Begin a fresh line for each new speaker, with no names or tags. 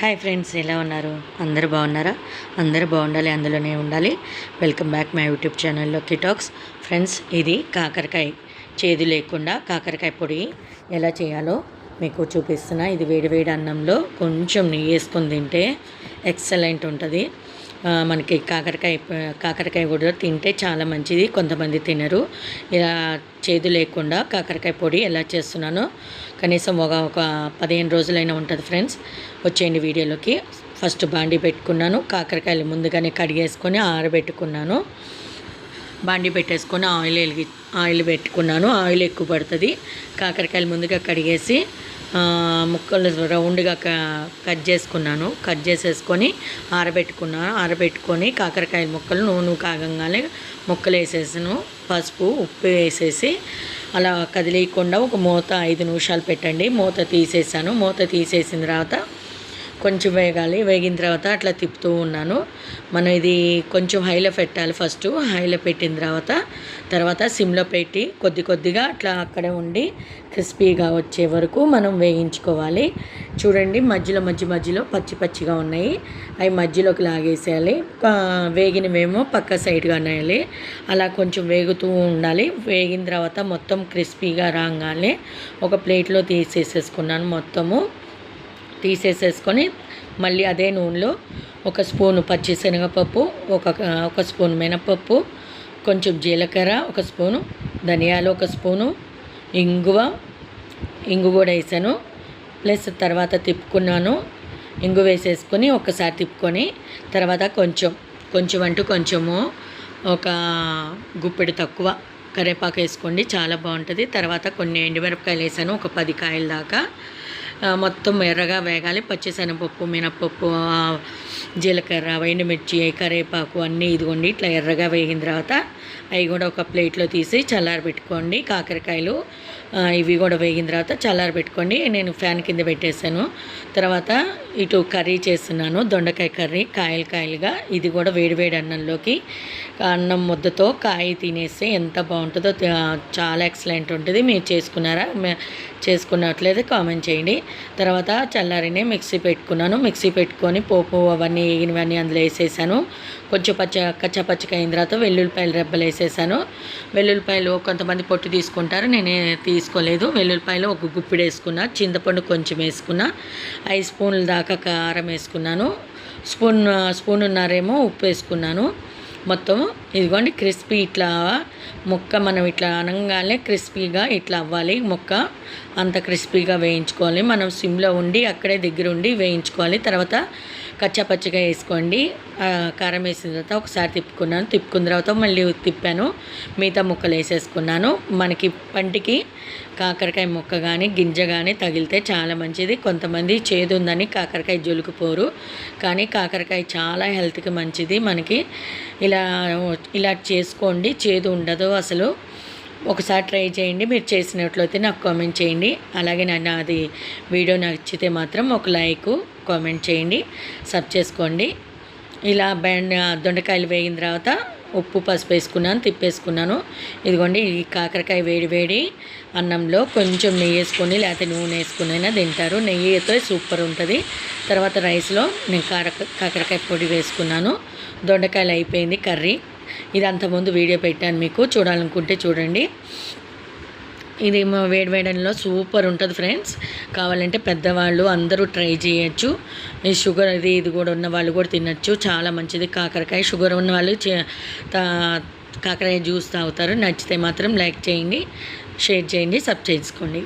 Hi friends ఎలా ఉన్నారు? అందరూ బాగున్నారా? అందరూ బాగుండాలి అందులోనే ఉండాలి. వెల్కమ్ బ్యాక్ మై యూట్యూబ్ ఛానల్లో కిటాక్స్ ఫ్రెండ్స్ ఇది కాకరకాయ చేదు లేకుండా కాకరకాయ పొడి. ఎలా చేయాలో మీకు చూపిస్తున్నా. ఇది వేడివేడి అన్నంలో కొంచెం నెయ్యి వేసుకొని తింటే ఎక్సలెంట్ ఉంటుంది. మనకి కాకరకాయ కాకరకాయ కూడా తింటే చాలా మంచిది. కొంతమంది తినరు. ఇలా చేదు లేకుండా కాకరకాయ పొడి ఎలా చేస్తున్నానో కనీసం ఒక ఒక పదిహేను రోజులైనా ఉంటుంది ఫ్రెండ్స్. వచ్చేయండి వీడియోలోకి. ఫస్ట్ బాండి పెట్టుకున్నాను. కాకరకాయలు ముందుగానే కడిగేసుకొని ఆరబెట్టుకున్నాను. బాండి పెట్టేసుకొని ఆయిల్ వెలిగి ఆయిల్ పెట్టుకున్నాను. ఆయిల్ ఎక్కువ పడుతుంది. కాకరకాయలు ముందుగా కడిగేసి ముక్కలు రౌండ్గా కట్ చేసుకున్నాను. కట్ చేసేసుకొని ఆరబెట్టుకున్నాను ఆరబెట్టుకొని కాకరకాయ ముక్కలు నూనె కాగంగానే ముక్కలు వేసేసాను పసుపు ఉప్పు వేసేసి అలా కదిలేయకుండా ఒక మూత ఐదు నిమిషాలు పెట్టండి. మూత తీసేసాను. మూత తీసేసిన తర్వాత కొంచెం వేగాలి. వేగిన తర్వాత అట్లా తిప్పుతూ ఉన్నాను. మనం ఇది కొంచెం హైలో పెట్టాలి ఫస్ట్. హైలో పెట్టిన తర్వాత తర్వాత సిమ్లో పెట్టి కొద్ది కొద్దిగా అట్లా అక్కడే ఉండి క్రిస్పీగా వచ్చే వరకు మనం వేయించుకోవాలి. చూడండి మధ్యలో మధ్య మధ్యలో పచ్చి పచ్చిగా ఉన్నాయి. అవి మధ్యలోకి లాగేసేయాలి. వేగినవేమో పక్క సైడ్గా నేయాలి అలా కొంచెం వేగుతూ ఉండాలి. వేగిన తర్వాత మొత్తం క్రిస్పీగా రాగానే ఒక ప్లేట్లో తీసేసేసుకున్నాను మొత్తము. తీసేసేసుకొని మళ్ళీ అదే నూనెలో ఒక స్పూను పచ్చిశనగపప్పు ఒక ఒక స్పూన్ మినపప్పు కొంచెం జీలకర్ర ఒక స్పూను ధనియాలు ఒక స్పూను ఇంగువ ఇంగు కూడా వేసాను. ప్లస్ తర్వాత తిప్పుకున్నాను. ఇంగు వేసేసుకొని ఒకసారి తిప్పుకొని తర్వాత కొంచెం కొంచెం అంటూ కొంచెము ఒక గుప్పెడు తక్కువ కరివేపాకు వేసుకోండి చాలా బాగుంటుంది. తర్వాత కొన్ని ఎండుమిరపకాయలు వేసాను ఒక పది కాయల దాకా. మొత్తం ఎర్రగా వేగాలి. పచ్చిశనగపప్పు మినప్పప్పు జీలకర్ర ఎండుమిర్చి కరివేపాకు అన్నీ ఇదిగోండి. ఇట్లా ఎర్రగా వేగిన తర్వాత అవి కూడా ఒక ప్లేట్లో తీసి చల్లారి పెట్టుకోండి. కాకరకాయలు ఇవి కూడా వేగిన తర్వాత చల్లారి పెట్టుకోండి. నేను ఫ్యాన్ కింద పెట్టేశాను. తర్వాత ఇటు కర్రీ చేస్తున్నాను దొండకాయ కర్రీ కాయలు కాయలుగా. ఇది కూడా వేడివేడి అన్నంలోకి. అన్నం ముద్దతో కాయ తినేస్తే ఎంత బాగుంటుందో చాలా ఎక్సలెంట్ ఉంటుంది. మీరు చేసుకున్నారా? చేసుకున్నట్లయితే కామెంట్ చేయండి. తర్వాత చల్లారినే మిక్సీ పెట్టుకున్నాను. మిక్సీ పెట్టుకొని పోపు అవన్నీ వేగినవన్నీ అందులో వేసేసాను. కొంచెం పచ్చ కచ్చపచ్చగా అయిన తర్వాత వెల్లుల్లిపాయలు రెబ్బలు వేసేసాను. వెల్లుల్లిపాయలు కొంతమంది పొట్టు తీసుకుంటారు నేనే తీసుకోలేదు. వెల్లుల్లిపాయలు ఒక గుప్పిడు వేసుకున్నా చింతపండు కొంచెం వేసుకున్నా. ఐదు స్పూన్ల దాకా కారం వేసుకున్నాను. స్పూన్ స్పూన్ ఉన్నారేమో ఉప్పు వేసుకున్నాను. మొత్తం ఇదిగోండి క్రిస్పీ ఇట్లా ముక్క మనం ఇట్లా అనగానే క్రిస్పీగా ఇట్లా అవ్వాలి. ముక్క అంత క్రిస్పీగా వేయించుకోవాలి. మనం సిమ్లో ఉండి అక్కడే దగ్గర ఉండి వేయించుకోవాలి. తర్వాత కచ్చాపచ్చగా వేసుకోండి. కారం వేసిన తర్వాత ఒకసారి తిప్పుకున్నాను. తిప్పుకున్న తర్వాత మళ్ళీ తిప్పాను. మిగతా ముక్కలు వేసేసుకున్నాను. మనకి పంటికి కాకరకాయ ముక్క కానీ గింజ కానీ తగిలితే చాలా మంచిది. కొంతమంది చేదు ఉందని కాకరకాయ జొలుకుపోరు. కానీ కాకరకాయ చాలా హెల్త్కి మంచిది. మనకి ఇలా ఇలా చేసుకోండి. చేదు ఉండదు అసలు. ఒకసారి ట్రై చేయండి. మీరు చేసినట్లయితే నాకు కామెంట్ చేయండి. అలాగే నన్ను అది వీడియో నచ్చితే మాత్రం ఒక లైక్ కామెంట్ చేయండి. సబ్ చేసుకోండి. ఇలా బెండ దొండకాయలు వేగిన తర్వాత ఉప్పు పసుపు వేసుకున్నాను తిప్పేసుకున్నాను. ఇదిగోండి ఈ కాకరకాయ వేడి వేడి అన్నంలో కొంచెం నెయ్యి వేసుకొని లేకపోతే నూనె వేసుకుని అయినా తింటారు. నెయ్యితో సూపర్ ఉంటుంది. తర్వాత రైస్లో నేను కాకర కాకరకాయ పొడి వేసుకున్నాను. దొండకాయలు అయిపోయింది కర్రీ. ఇది అంతకుముందు వీడియో పెట్టాను మీకు. చూడాలనుకుంటే చూడండి. ఇది మా వేడివేడల్లో సూపర్ ఉంటుంది ఫ్రెండ్స్. కావాలంటే పెద్దవాళ్ళు అందరూ ట్రై చేయొచ్చు. ఈ షుగర్ అది ఇది కూడా ఉన్న వాళ్ళు కూడా తినచ్చు. చాలా మంచిది. కాకరకాయ షుగర్ ఉన్న వాళ్ళు కాకరకాయ జ్యూస్ తాగుతారు. నచ్చితే మాత్రం లైక్ చేయండి షేర్ చేయండి సబ్ చేసుకోండి.